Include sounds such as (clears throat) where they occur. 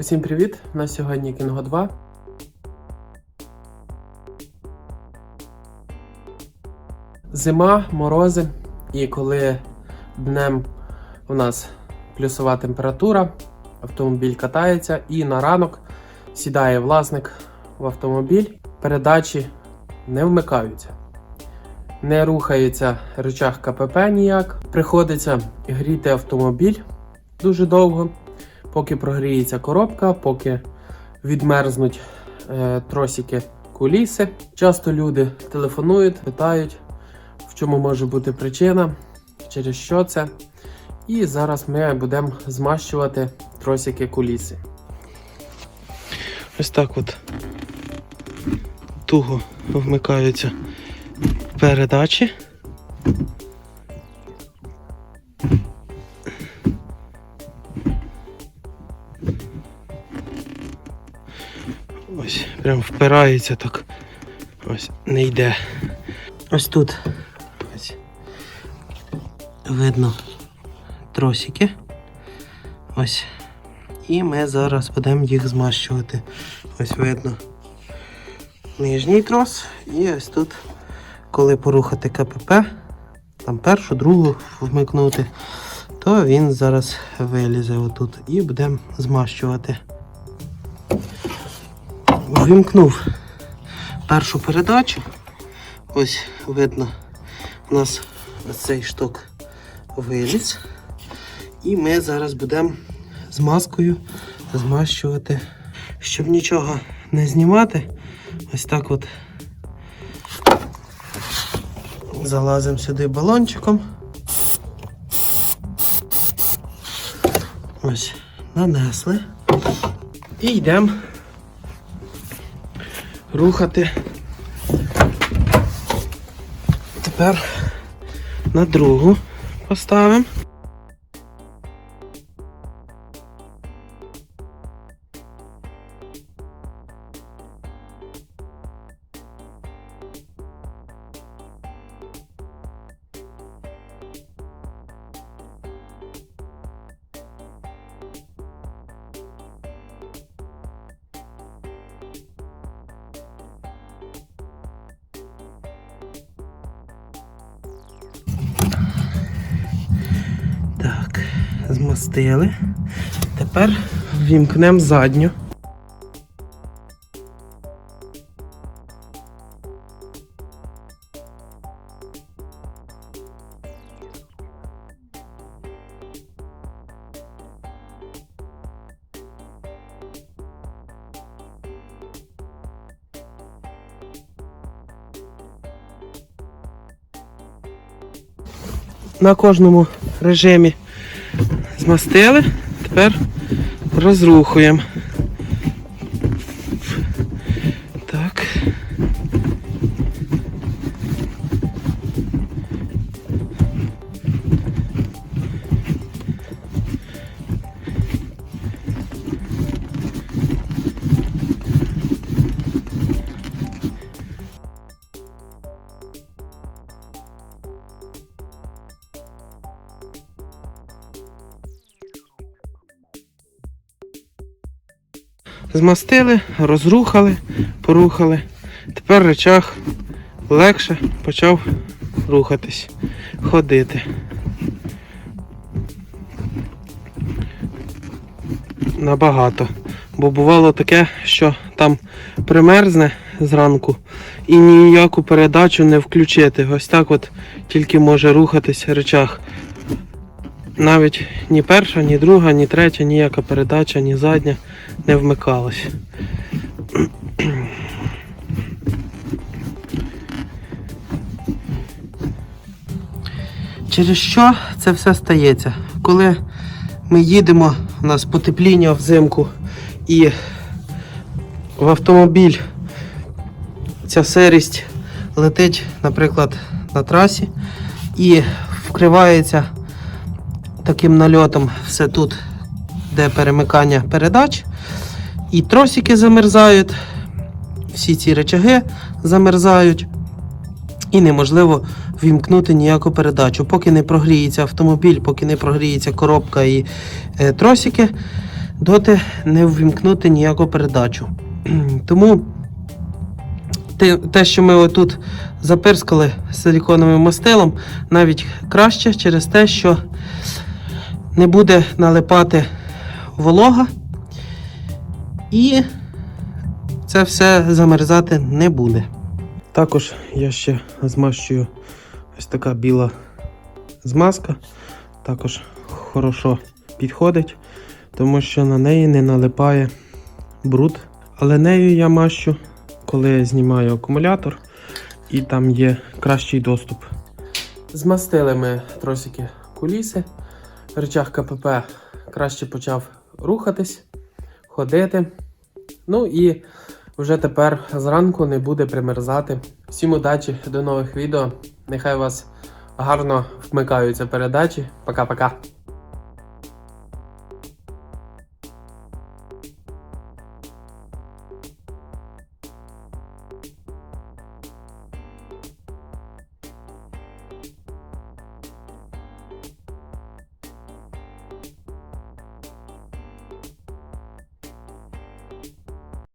Усім привіт! У нас сьогодні Кінго 2. Зима, морози, і коли днем у нас плюсова температура, автомобіль катається і на ранок сідає власник в автомобіль, передачі не вмикаються. Не рухається рычаг КПП ніяк. Приходиться гріти автомобіль дуже довго поки прогріється коробка, поки відмерзнуть е, тросики куліси. Часто люди телефонують, питають, в чому може бути причина, через що це. І зараз ми будемо змащувати тросики куліси. Ось так от туго вмикаються передачі. Ось, прям впирається так. Ось, не йде. Ось тут. Видно тросики. Ось. І ми зараз будемо їх змащувати. Ось видно нижній трос. І ось тут, коли порухати КПП, там першу, другу вмикнути, то він зараз вилізе отут і будемо змащувати. Вимкнув першу передачу. Ось видно, у нас цей шток виліз. І ми зараз будемо з маскою змащувати. Щоб нічого не знімати, ось так от залазимо сюди балончиком. Ось, нанесли. І йдемо рухати. Тепер на другу поставимо. Змастили. Тепер вімкнемо задню. На кожному режимі змастили, тепер розрухуємо. Змастили, розрухали, порухали. Тепер речах легше почав рухатись, ходити. Набагато. Бо бувало таке, що там примерзне зранку і ніяку передачу не включити. Ось так от тільки може рухатись речах. Навіть ні перша, ні друга, ні третя, ніяка передача, ні задня не вмикалась. (clears throat) Через що це все стається? Коли ми їдемо, у нас потепління взимку і в автомобіль ця сирість летить, наприклад, на трасі і вкривається таким нальотом все тут, де перемикання передач. І тросики замерзають, всі ці речаги замерзають. І неможливо вімкнути ніяку передачу. Поки не прогріється автомобіль, поки не прогріється коробка і е, тросики, доти не ввімкнути ніяку передачу. (clears throat) Тому те, що ми отут запирскали силіконовим мастилом, навіть краще через те, що не буде налипати волога і це все замерзати не буде. Також я ще змащую ось така біла змазка. Також хорошо підходить, тому що на неї не налипає бруд. Але нею я мащу, коли знімаю акумулятор і там є кращий доступ. Змастили ми тросики куліси. Речах КПП краще почав рухатись, ходити. Ну і вже тепер зранку не буде примерзати. Всім удачі, до нових відео. Нехай вас гарно вмикаються передачі. Пока-пока.